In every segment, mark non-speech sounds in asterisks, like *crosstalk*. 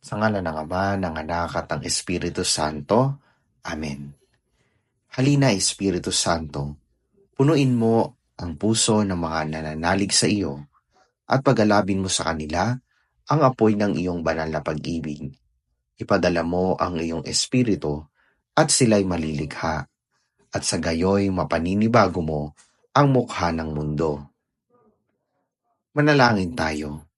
Sa ngala ng Ama, ng Anak at ng Espiritu Santo. Amen. Halina, Espiritu Santo, punuin mo ang puso ng mga nananalig sa iyo at pagalabin mo sa kanila ang apoy ng iyong banal na pag-ibig. Ipadala mo ang iyong Espiritu at sila'y malilikha at sa gayoy mapaninibago mo ang mukha ng mundo. Manalangin tayo.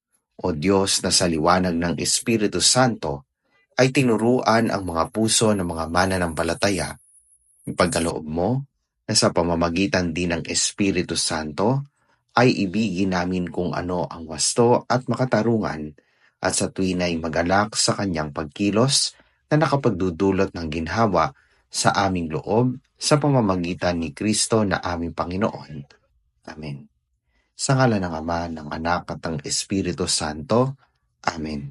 O Diyos na sa liwanag ng Espiritu Santo ay tinuruan ang mga puso ng mga mananampalataya. Ipagkaloob mo na sa pamamagitan din ng Espiritu Santo ay ibigin namin kung ano ang wasto at makatarungan at sa tuwin ay magalak sa kanyang pagkilos na nakapagdudulot ng ginhawa sa aming loob sa pamamagitan ni Kristo na aming Panginoon. Amen. Sa ngala ng Ama, ng Anak at ng Espiritu Santo. Amen.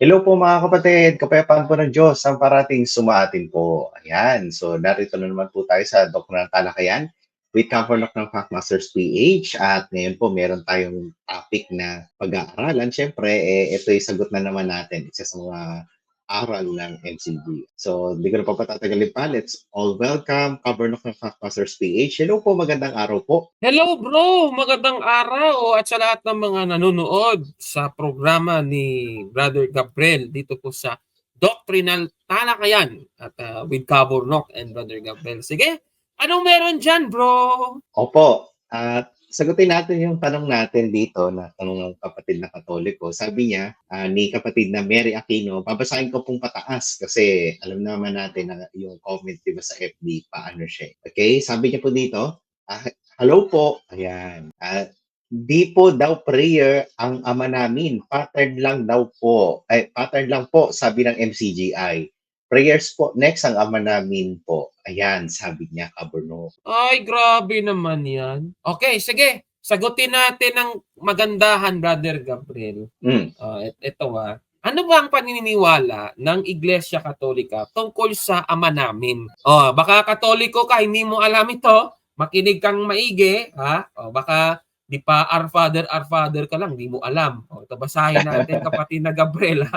Hello po mga kapatid, kapayapaan po ng Diyos ang parating sumaatin po. Ayan, so narito na naman po tayo sa Doktor ng Talakayan with Coverlock ng Factmasters PH at ngayon po meron tayong topic na pag-aaralan. Siyempre, eh, ito yung sagot na naman natin, isa sa mga aral ng MCG. So, hindi ko na pa patatagalin pa. Let's all welcome Coverlock ng Factmasters PH. Hello po, magandang araw po. Hello bro, magandang araw at sa lahat ng mga nanonood sa programa ni Brother Gabriel dito po sa Doctrinal Talakayan at uh, with Cabornok and Brother Gabriel. Sige, anong meron dyan bro? Opo. At sagutin natin yung tanong natin dito na tanong ng kapatid na katoliko. Sabi niya ah, ni kapatid na Mary Aquino, babasahin ko pong pataas kasi alam naman natin na yung comment diba sa FB, paano siya. Okay, sabi niya po dito, ah, hello po, ayan. At di po daw prayer ang ama namin, pattern lang daw po. Ay, pattern lang po, sabi ng MCGI. Prayers po, next ang ama namin po. Ayan, sabi niya, Kaberno. Ay, grabe naman yan. Okay, sige. Sagutin natin ng magandahan, Brother Gabriel. Mm. Uh, ito ah. Ano ba ang paniniwala ng Iglesia Katolika tungkol sa ama namin? Oh, baka Katoliko ka, hindi mo alam ito. Makinig kang maigi, ha? O, baka di pa Our Father, Our Father ka lang, di mo alam. O, ito basahin natin *laughs* kapatid na Gabriela.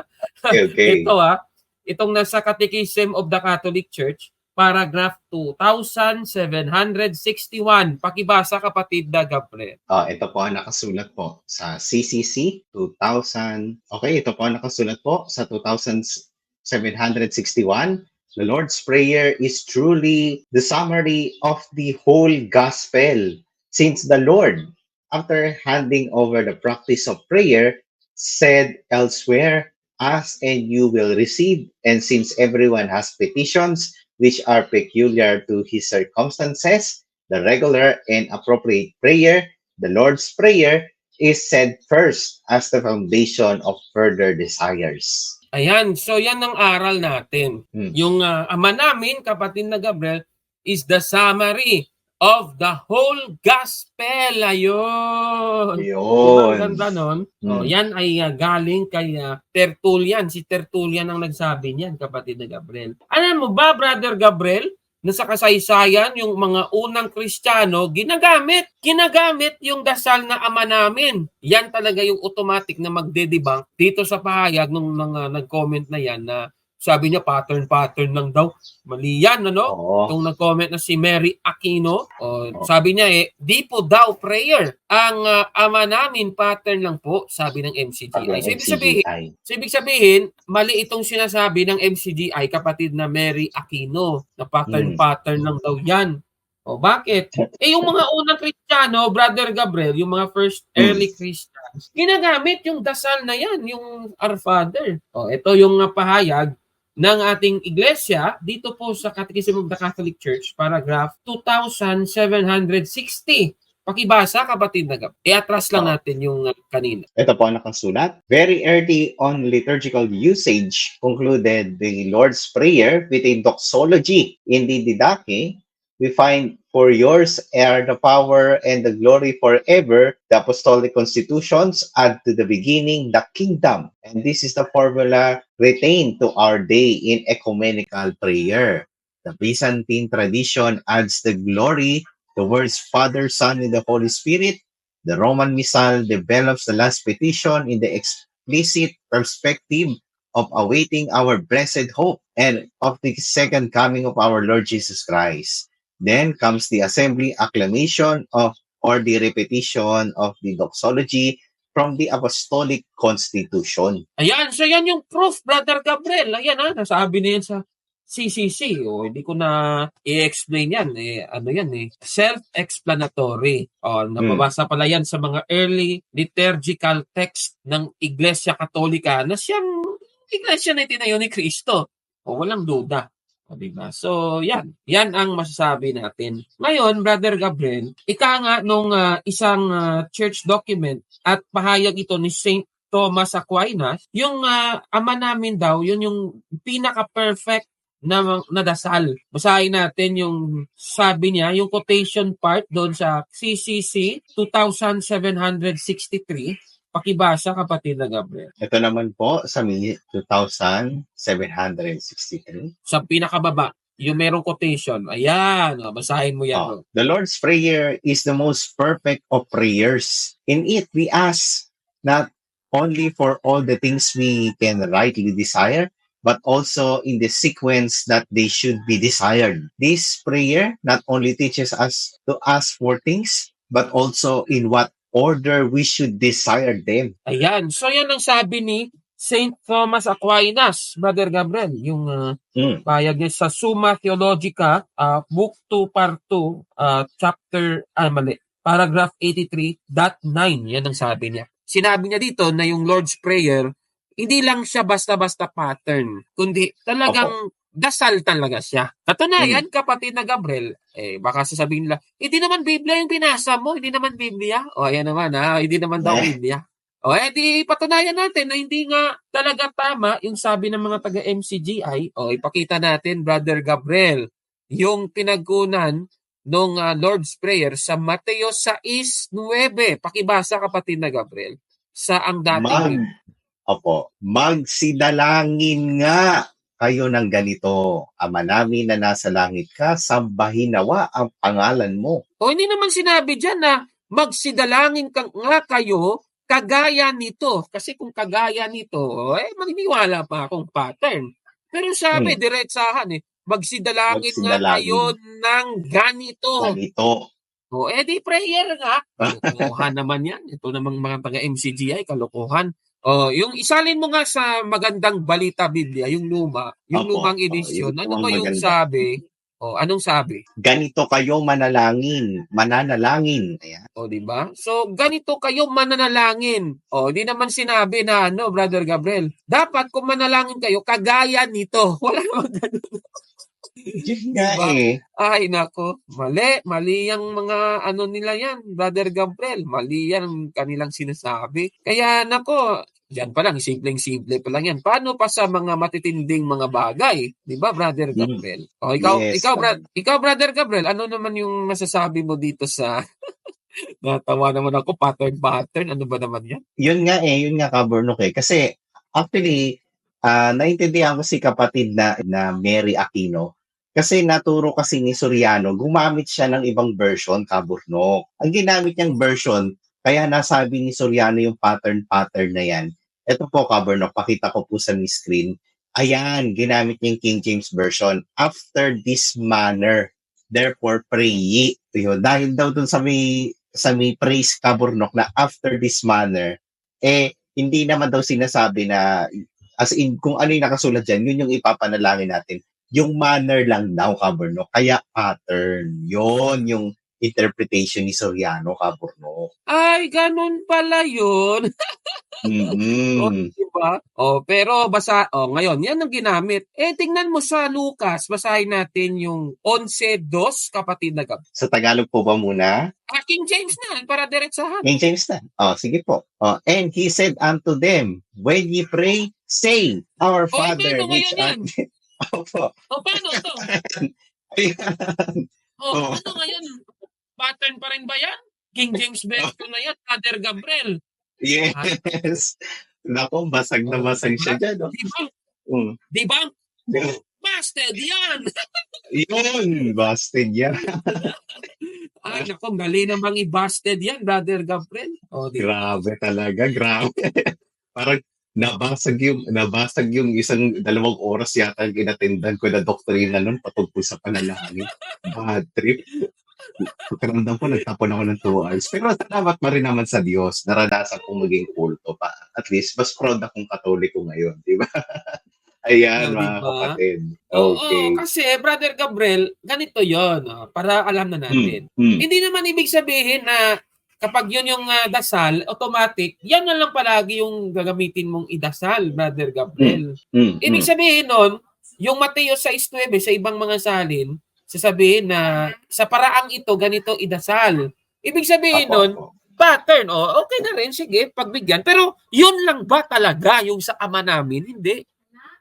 Okay, okay. ito ah, itong nasa Catechism of the Catholic Church, paragraph 2761. Pakibasa kapatid na Gabriel. Ah, ito po ang nakasulat po sa CCC 2000. Okay, ito po ang nakasulat po sa 2761. The Lord's Prayer is truly the summary of the whole gospel since the Lord, after handing over the practice of prayer, said elsewhere, Ask and you will receive. And since everyone has petitions which are peculiar to his circumstances, the regular and appropriate prayer, the Lord's Prayer, is said first as the foundation of further desires. Ayan, so yan ang aral natin. Hmm. Yung ah, ama namin, kapatid na Gabriel, is the summary of the whole gospel. Ayun. Yun. Ang ganda nun. Hmm. Oh, yan ay ah, galing kay ah, Tertullian. Si Tertullian ang nagsabi niyan, kapatid na Gabriel. Alam mo ba, Brother Gabriel, na sa kasaysayan, yung mga unang Kristiyano, ginagamit. Ginagamit yung dasal na ama namin. Yan talaga yung automatic na magde-debunk dito sa pahayag nung mga nag-comment na yan na sabi niya pattern-pattern lang daw. Mali yan, ano? Oo. Yung nag-comment na si Mary Aquino, oh, sabi niya eh, di po daw prayer. Ang ah, ama namin pattern lang po, sabi ng MCGI. So, ibig sabihin, so, ibig sabihin, mali itong sinasabi ng MCGI, kapatid na Mary Aquino, na pattern-pattern lang daw yan. O bakit? *laughs* Eh yung mga unang Kristiyano, Brother Gabriel, yung mga first Hmm. early Christians, ginagamit yung dasal na yan, yung Our Father. O ito yung ah, pahayag ng ating iglesia dito po sa Catechism of the Catholic Church, paragraph 2760. Pakibasa, kapatid na Gab. I-atras lang Oh. natin yung ah, kanina. Ito po ang nakasulat. Very early on liturgical usage concluded the Lord's Prayer with a doxology. In the Didache, we find, For yours are the power and the glory forever. The apostolic constitutions add to the beginning the kingdom. And this is the formula retained to our day in ecumenical prayer. The Byzantine tradition adds the glory, the words Father, Son, and the Holy Spirit. The Roman Missal develops the last petition in the explicit perspective of awaiting our blessed hope and of the second coming of our Lord Jesus Christ. Then comes the assembly acclamation of or the repetition of the doxology from the apostolic constitution. Ayan, so yan yung proof, Brother Gabriel. Ayan ha, nasabi na yan sa CCC. O, hindi ko na i-explain yan. Eh, ano yan eh, self-explanatory. O, nababasa pala yan sa mga early liturgical text ng Iglesia Katolika na siyang iglesia na itinayo ni Kristo. O, walang duda. O, diba? So, yan. Yan ang masasabi natin. Ngayon, Brother Gabriel, ika nga nung ah, isang ah, church document at pahayag ito ni St. Thomas Aquinas, yung ah, ama namin daw, yun yung pinaka-perfect na, na dasal. Basahin natin yung sabi niya, yung quotation part doon sa CCC 2763. Pakibasa kapatid na Gabriel. Ito naman po sa mi- 2,763. Sa pinakababa, yung merong quotation. Ayan, o, basahin mo yan. Oh, o. the Lord's Prayer is the most perfect of prayers. In it, we ask not only for all the things we can rightly desire, but also in the sequence that they should be desired. This prayer not only teaches us to ask for things, but also in what order we should desire them. Ayan. So yan ang sabi ni St. Thomas Aquinas, Brother Gabriel, yung ah, Mm. payag niya sa Summa Theologica, ah, Book 2, Part 2, ah, Chapter, ah, mali, Paragraph 83.9, yan ang sabi niya. Sinabi niya dito na yung Lord's Prayer, hindi lang siya basta-basta pattern, kundi talagang dasal talaga siya. Katunayan, kapatid na Gabriel, eh, baka sasabihin nila, hindi naman Biblia yung binasa mo, hindi naman Biblia. O, ayan naman ha, hindi naman daw. Biblia. O, eh, di patunayan natin na hindi nga talaga tama yung sabi ng mga taga-MCGI. O, ipakita natin, Brother Gabriel, yung pinagkunan ng Lord's Prayer sa Mateo 6.9. Pakibasa, kapatid na Gabriel, sa ang Mag, dating opo, magsidalangin nga kayo ng ganito. Ama namin na nasa langit ka, sambahin nawa ang pangalan mo. O hindi naman sinabi dyan na magsidalangin ka nga kayo kagaya nito. Kasi kung kagaya nito, eh maniniwala pa akong pattern. Pero sabi, Hmm. diretsahan eh, magsidalangin nga Magsidalangin. kayo ng ganito. Ganito. O edi prayer nga. *laughs* Kalokohan naman yan. Ito namang mga taga-MCGI, kalokohan. O, yung isalin mo nga sa magandang balita Biblia, yung luma, yung Opo. lumang O, edisyon. yun po Ano ang ba yung maganda. sabi? O, anong sabi? Ganito kayo manalangin, mananalangin. Ayan. O, di ba? So, ganito kayo mananalangin. O, di naman sinabi na, ano, Brother Gabriel, dapat kung manalangin kayo, kagaya nito. *laughs* Wala naman ganun. Yun nga Diba? eh. Ay, nako. Mali. Mali yung mga ano nila yan, Brother Gabriel. Mali yan ang kanilang sinasabi. Kaya, nako, yan pa lang, simpleng-simple pa lang yan. Paano pa sa mga matitinding mga bagay? Di ba, Brother Hmm. Gabriel? O, ikaw, Yes, ikaw. Brad, ikaw, Brother Gabriel, ano naman yung masasabi mo dito sa... *laughs* Natawa naman ako, pattern-pattern. Ano ba naman yan? Yun nga eh, yun nga kaburnok eh. Kasi actually, ah naintindihan ko si kapatid na, na Mary Aquino. Kasi naturo kasi ni Soriano, gumamit siya ng ibang version, kaburnok. Ang ginamit niyang version, kaya nasabi ni Soriano yung pattern-pattern na yan. Ito po, kaburnok, pakita ko po sa mi screen. Ayan, ginamit niya yung King James Version. After this manner, therefore pray ye. Yun, dahil daw dun sa may, sa may praise kaburnok na after this manner, eh, hindi naman daw sinasabi na, as in, kung ano yung nakasulat dyan, yun yung ipapanalangin natin. Yung manner lang daw, kaburnok. Kaya pattern. Yun yung interpretation ni Soriano, kaburnok. Ay, ganun pala yun. *laughs* mm Diba? O, pero basa, o, ngayon, yan ang ginamit. Eh, tingnan mo sa Lucas, basahin natin yung 11.2, kapatid na gab. Sa Tagalog po ba muna? Ah, King James na, para diretsahan. King James na. Oh, sige po. Oh, and he said unto them, when ye pray, say, Our Oh, Father, paano which ngayon art... *laughs* Opo. O, paano to? *laughs* Ayan. O, Oh. ano ngayon? Pattern pa rin ba yan? King James *laughs* version na yan, Father Gabriel. Yes. Nako, basag na Oh, basag siya diba? dyan. Oh. Di ba? Mm. Di ba? Diba? Busted yan! *laughs* Yun, busted yan. *laughs* Ay, naku, mali namang i-busted yan, Brother Gabriel. O, di ba? Grabe talaga, grabe. Parang nabasag yung nabasag yung isang dalawang oras yata ang inatendan ko na doktrina nun patungkol sa panalangin. Bad trip. Pakiramdam ko, nagtapon ako ng two hours. Pero salamat pa rin naman sa Diyos. Naranasan kong maging kulto pa. At least, mas proud akong katoliko ngayon. Di ba? *laughs* Ayan, Oh, mga di ba? kapatid. Oo, Okay. kasi Brother Gabriel, ganito 'yon, ah, para alam na natin. Hmm, hmm. Hindi naman ibig sabihin na kapag 'yun yung ah, dasal, automatic, yan na lang palagi yung gagamitin mong idasal, Brother Gabriel. Hmm, Ibig hmm. sabihin nun, yung Mateo 6.9 sa ibang mga salin, sasabihin na sa paraang ito, ganito idasal. Ibig sabihin Apo, nun, pattern, oh, okay na rin, sige, pagbigyan. Pero yun lang ba talaga yung sa ama namin? Hindi.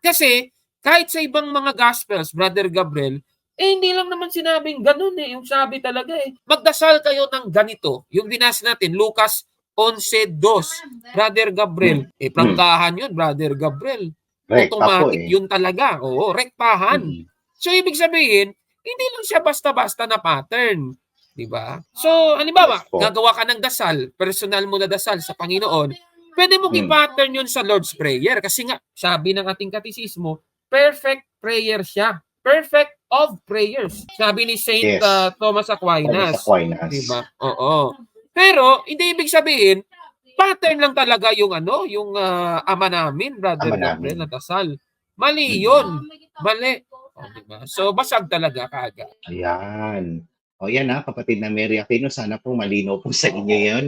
Kasi kahit sa ibang mga gospels, Brother Gabriel, eh hindi lang naman sinabing ganun eh. Yung sabi talaga eh. Magdasal kayo ng ganito. Yung binas natin, Lucas 11.2. Brother Gabriel. Eh, prangkahan yun, Brother Gabriel. Automatic eh. yun talaga. Oo, rektahan. Hmm. So, ibig sabihin, hindi lang siya basta-basta na pattern. Di ba? So, halimbawa, Yes gagawa ka ng dasal, personal mo na dasal sa Panginoon, pwede mong Hmm. i-pattern yun sa Lord's Prayer. Kasi nga, sabi ng ating katisismo, perfect prayer siya. Perfect of prayers. Sabi ni Saint Yes. uh, Thomas Aquinas. Thomas Aquinas. Diba? Oo. Pero, hindi ibig sabihin, pattern lang talaga yung ano, yung ah, ama namin, Brother Ama namin. na dasal. Mali yun. Mali. O, diba? So, basag talaga kaagad. Ayan. O yan ha, kapatid na Mary Aquino, sana po malinaw po sa inyo yan.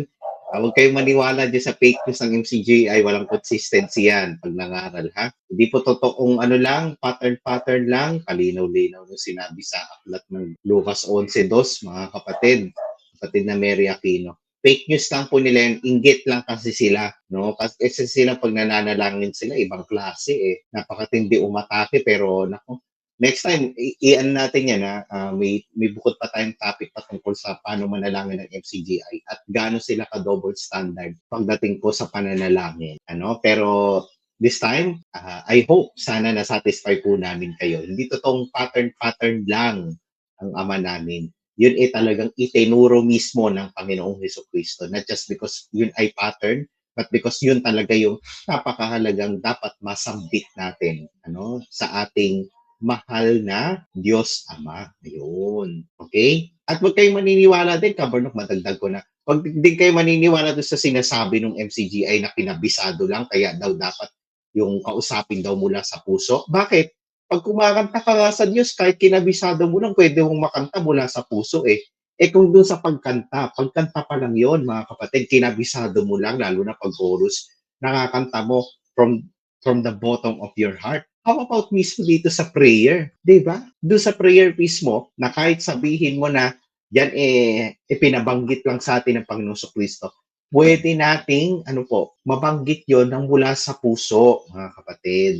Ah, huwag kayong maniwala dyan sa fake news ng MCJ ay walang consistency yan pag nangaral ha. Hindi po totoong ano lang, pattern-pattern lang, kalinaw-linaw nung sinabi sa aklat ng Lucas 11.2, mga kapatid, kapatid na Mary Aquino. Fake news lang po nila yan, inggit lang kasi sila, no? Kasi kasi sila pag nananalangin sila, ibang klase eh. Napakatindi umatake pero nako, next time, i- i-ano natin yan ha, Ah, may, may bukod pa tayong topic patungkol sa paano manalangin ng MCGI at gaano sila ka-double standard pagdating po sa pananalangin. Ano? Pero this time, ah, I hope sana na-satisfy po namin kayo. Hindi totoong pattern-pattern lang ang ama namin. Yun ay talagang itinuro mismo ng Panginoong Heso Kristo. Not just because yun ay pattern, but because yun talaga yung napakahalagang dapat masambit natin ano sa ating mahal na Diyos Ama. Ayun. Okay? At huwag kayong maniniwala din, Kabernok, madagdag ko na. Huwag din kayo maniniwala doon sa sinasabi ng MCGI na kinabisado lang, kaya daw dapat yung kausapin daw mula sa puso. Bakit? Pag kumakanta ka nga sa Diyos, kahit kinabisado mo lang, pwede mong makanta mula sa puso eh. Eh kung doon sa pagkanta, pagkanta pa lang yon mga kapatid, kinabisado mo lang, lalo na pag chorus, nakakanta mo from from the bottom of your heart. How about mismo dito sa prayer? 'Di ba? Doon sa prayer mismo, na kahit sabihin mo na yan eh, ipinabanggit lang sa atin ng Panginoon sa Kristo, pwede nating, ano po, mabanggit yon ng mula sa puso, mga kapatid.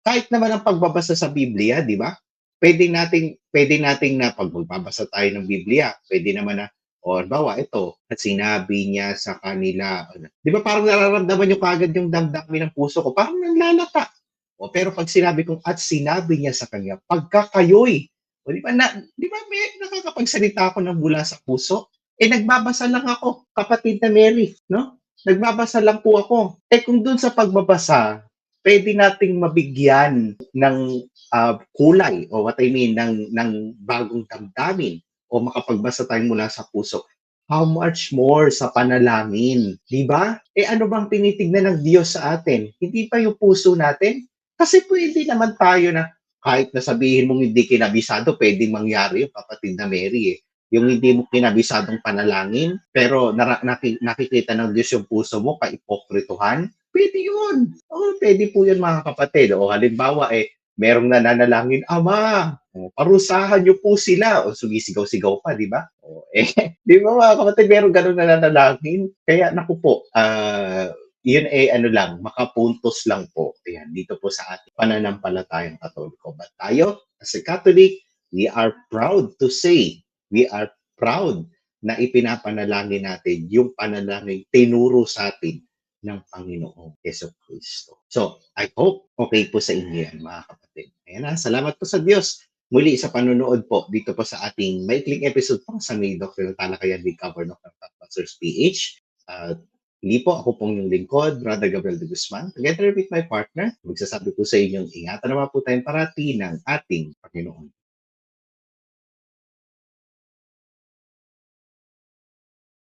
Kahit naman ang pagbabasa sa Biblia, di ba? Pwede nating, pwede nating na pag magbabasa tayo ng Biblia, pwede naman na, o bawa ito, at sinabi niya sa kanila, ano, di ba parang nararamdaman nyo kagad yung damdamin ng puso ko, parang nanlalata. O, pero pag sinabi kong, at sinabi niya sa kanya, pagka kayo'y, o di ba, na, di ba may nakakapagsalita ako ng mula sa puso? Eh, nagbabasa lang ako, kapatid na Mary, no? Nagbabasa lang po ako. Eh, kung dun sa pagbabasa, pwede nating mabigyan ng ah, kulay o what I mean ng ng bagong damdamin o makapagbasa tayo mula sa puso. How much more sa panalangin, di ba? Eh ano bang tinitignan ng Diyos sa atin? Hindi pa yung puso natin? Kasi pwede naman tayo na kahit na sabihin mong hindi kinabisado, pwedeng mangyari yung kapatid na Mary eh. Yung hindi mo kinabisadong panalangin, pero nara- naki- nakikita ng Diyos yung puso mo, kaipokrituhan, pwede yun. Oo, pwede po yun mga kapatid. O halimbawa eh, merong nananalangin, Ama, o, parusahan niyo po sila. O sumisigaw-sigaw pa, di ba? O, eh, *laughs* di ba mga kapatid, merong ganun nananalangin. Kaya naku po, ah, yun eh ano lang, makapuntos lang po. Ayan, dito po sa ating pananampalatayang katoliko. But tayo, as a Catholic, we are proud to say, we are proud na ipinapanalangin natin yung panalangin tinuro sa atin ng Panginoong Yeso Kristo. So, I hope okay po sa inyo yan, mga kapatid. Ayan na, salamat po sa Diyos. Muli sa panonood po dito po sa ating maikling episode pang sa May Doctrinal Talakayan ni Cover ng Pastors PH. At Hindi po ako pong yung lingkod, Brother Gabriel de Guzman. Together with my partner, magsasabi po sa inyong ingatan naman po tayong parati ng ating Panginoon.